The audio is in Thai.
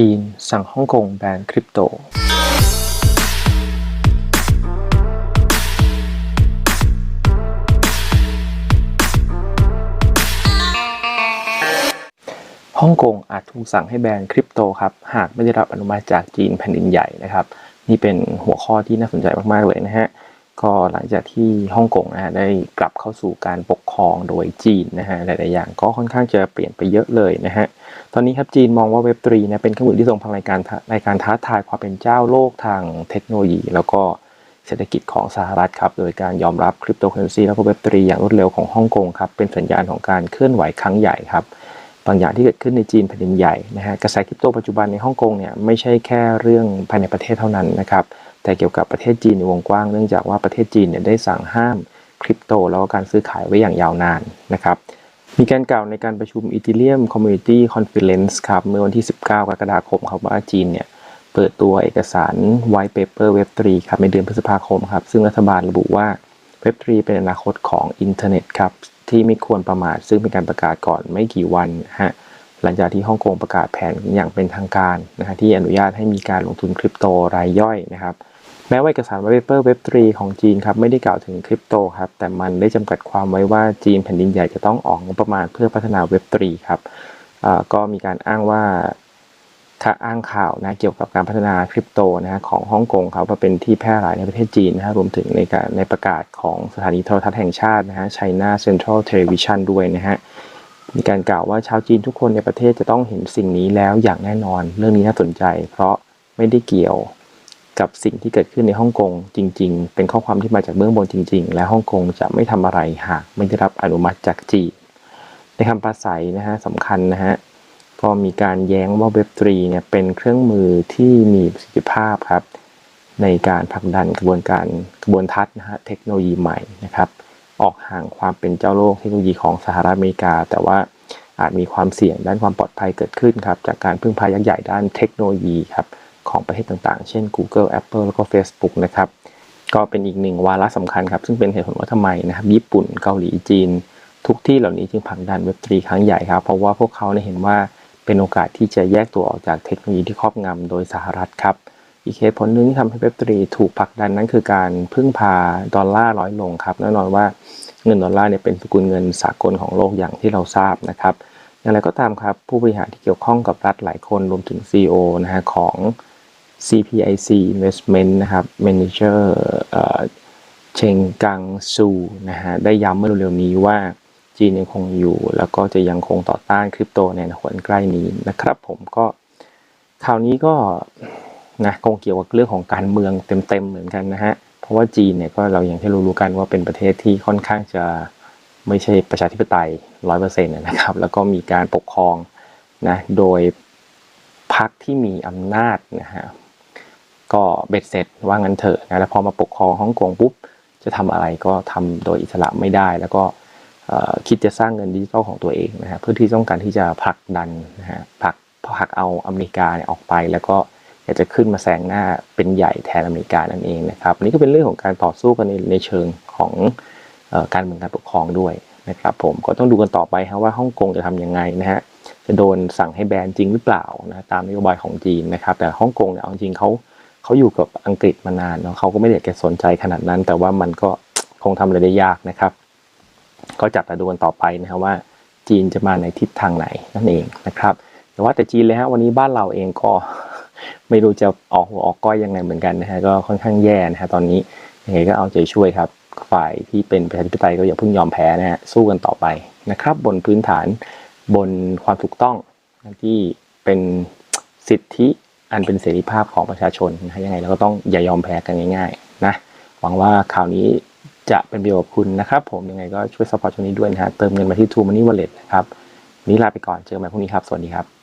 จีน สั่งฮ่องกงแบนคริปโตฮ่องกงอาจถูกสั่งให้แบนคริปโตครับ หากไม่ได้รับอนุมัติจากจีนแผ่นดินใหญ่นะครับ นี่เป็นหัวข้อที่น่าสนใจมาก ๆ เลยนะฮะ ก็หลังจากที่ฮ่องกงนะฮะได้กลับเข้าสู่การปกครองโดยจีนนะฮะหลาย ๆ อย่างก็ค่อนข้างจะเปลี่ยนไปเยอะเลยนะฮะตอนนี้ครับจีนมองว่าเว็บตรีนะเป็นเครื่องมือที่ทรงพลังในการในการท้าทายความเป็นเจ้าโลกทางเทคโนโลยี แล้วก็เศรษฐกิจของสหรัฐครับโดยการยอมรับคริปโตเคอเรนซีแล้วก็เว็บตรีอย่างรวดเร็วของฮ่องกงครับเป็นสัญญาณของการเคลื่อนไหวครั้งใหญ่ครับบางอย่างที่เกิดขึ้นในจีนแผ่นดินใหญ่นะฮะกระแสคริปโตปัจจุบันในฮ่องกงเนี่ยไม่ใช่แค่เรื่องภายในประเทศเท่านั้นนะครับ แต่เกี่ยวกับประเทศจีนในวงกว้างเนื่องจากว่าประเทศจีนเนี่ยได้สั่งห้ามคริปโตแล้วก็การซื้อขายไว้อย่างยาวนานนะครับมีการกล่าวในการประชุม Ethereum Community Conference ครับเมื่อวันที่ 19 กรกฎาคมครับว่าจีนเนี่ยเปิดตัวเอกสาร White Paper Web3 ครับในเดือนพฤษภาคมครับซึ่งรัฐบาลระบุว่า Web3 เป็นอนาคตของอินเทอร์เน็ตครับที่ไม่ควรประมาทซึ่งเป็นการประกาศก่อนไม่กี่วันฮะ หลังจากที่ฮ่องกงประกาศแผนอย่างเป็นทางการนะฮะที่อนุญาตให้มีการลงทุนคริปโตรายย่อยนะครับแม้ว่าเอกสาร White Paper Web3 ของจีนครับไม่ได้กล่าวถึงคริปโตครับแต่มันได้จำกัดความไว้ว่าจีนแผ่นดินใหญ่จะต้องออกงบประมาณเพื่อพัฒนา Web3 ครับก็มีการอ้างว่าถ้าอ้างข่าวนะเกี่ยวกับการพัฒนาคริปโตนะฮะของฮ่องกงครับว่าเป็นที่แพร่หลายในประเทศจีนนะฮะรวมถึงในการในประกาศของสถานีโทรทัศน์แห่งชาตินะฮะ China Central Television ด้วยนะฮะ มีการกล่าวว่าชาวจีนทุกคนในประเทศจะต้องเห็นสิ่งนี้แล้วอย่างแน่นอน เรื่องนี้น่าสนใจ เพราะไม่ได้เกี่ยวกับสิ่งที่เกิดขึ้นในฮ่องกงจริง ๆ เป็นข้อความที่มาจากเบื้องบนจริง ๆ และฮ่องกงจะไม่ทำอะไรหากไม่ได้รับอนุมัติจากจีนในคำปราศัยนะฮะสำคัญนะฮะก็มีการแย้งว่า Web3 เนี่ยเป็นเครื่องมือที่มีประสิทธิภาพครับในการผลักดันกระบวนการกระบวนทัศน์นะฮะเทคโนโลยีใหม่นะครับ ออกห่างความเป็นเจ้าโลกเทคโนโลยีของสหรัฐอเมริกา แต่ว่าอาจมีความเสี่ยงด้านความปลอดภัยเกิดขึ้นครับจากการพึ่งพายักษ์ใหญ่ด้านเทคโนโลยีครับของประเทศต่างๆ เช่น Google Apple แล้วก็ Facebook นะครับก็เป็นอีกหนึ่งวาระสำคัญครับ ซึ่งเป็นเหตุผลว่าทำไมนะครับญี่ปุ่นเกาหลีจีน ทุกที่เหล่านี้จึงผลักดันเว็บตรีครั้งใหญ่ครับ เพราะว่าพวกเขาเนี่ยเห็นว่าเป็นโอกาสที่จะแยกตัวออกจากเทคโนโลยีที่ครอบงำโดยสหรัฐครับ อีกเหตุผลหนึ่งที่ทำให้เว็บตรีถูกผลักดันนั้นคือการพึ่งพาดอลลาร์ร้อยลงครับแน่นอนว่าเงินดอลลาร์เนี่ยเป็นสกุลเงินสากลของโลกอย่างที่เราทราบนะครับอย่างไรก็ตามครับผู้บริหารที่เกี่ยวข้องกับรัฐหลายคนรวมถึง CEO นะฮะของ CPIC Investment นะครับ Manager เชงกังซูนะฮะได้ย้ำเมื่อเร็วๆนี้ว่าจีนยังคงอยู่ แล้วก็จะยังคงต่อต้านคริปโตในอนาคตอันใกล้นี้นะครับ ผมก็ข่าวนี้ก็ นะคงเกี่ยวกับเรื่องของการเมืองเต็มๆเหมือนกันนะฮะเพราะว่าจีนเนี่ยก็เราอย่างที่รู้ๆกันว่าเป็นประเทศที่ค่อนข้างจะไม่ใช่ประชาธิปไตยร้อยเปอร์เซ็นต์นะครับ แล้วก็มีการปกครองนะโดยพรรคที่มีอำนาจนะฮะก็เบ็ดเสร็จว่างั้นเถอะนะแล้วพอมาปกครองฮ่องกงปุ๊บจะทำอะไรก็ทำโดยอิสระไม่ได้ แล้วก็คิดจะสร้างเงินดิจิทัลของตัวเองนะฮะเพื่อที่ต้องการที่จะผลักดันนะฮะผลักผลักเอาอเมริกาเนี่ยออกไปแล้วก็ากจะขึ้นมาแซงหน้าเป็นใหญ่แทนอเมริกานั่นเองนะครับอันนี้ก็เป็นเรื่องของการต่อสู้กันในในเชิงของออการเมืองการปกครองด้วยนะครับผมก็ต้องดูกันต่อไปฮะว่าฮ่องกงจะทำยังไงนะฮะจะโดนสั่งให้แบนจริงหรือเปล่านะตามนโยบายของจีนนะครับ แต่ฮ่องกงเนี่ยเอาจริงเขาเขาอยู่กับอังกฤษมานานเนาะเขาก็ไม่ได้อยากสนใจขนาดนั้น แต่ว่ามันก็คงทำอะไรได้ยากนะครับ ก็จับตาดูกันต่อไปนะครับว่า จีนจะมาในทิศทางไหนนั่นเองนะครับแต่ว่าแต่จีนเลยฮะวันนี้บ้านเราเองก็ ไม่รู้จะออกหัวออกก้อยยังไงเหมือนกันนะฮะก็ค่อนข้างแย่นะฮะตอนนี้ยังไงก็เอาใจช่วยครับ ฝ่ายที่เป็นประชาธิปไตยก็อย่าเพิ่งยอมแพ้นะฮะสู้กันต่อไปนะครับ บนพื้นฐานบนความถูกต้องที่เป็นสิทธิอันเป็นเสรีภาพของประชาชนนะฮะยังไงเราก็ต้องอย่ายอมแพ้กันง่ายๆนะหวังว่าข่าวนี้จะเป็นประโยชน์กับคุณนะครับผมยังไงก็ช่วยสปอร์ตช่วงนี้ด้วยนะฮะเติมเงินมาที่ True Money Wallet นะครับนนี้ลาไปก่อนเจอกันใหม่พรุ่งนี้ครับ สวัสดีครับ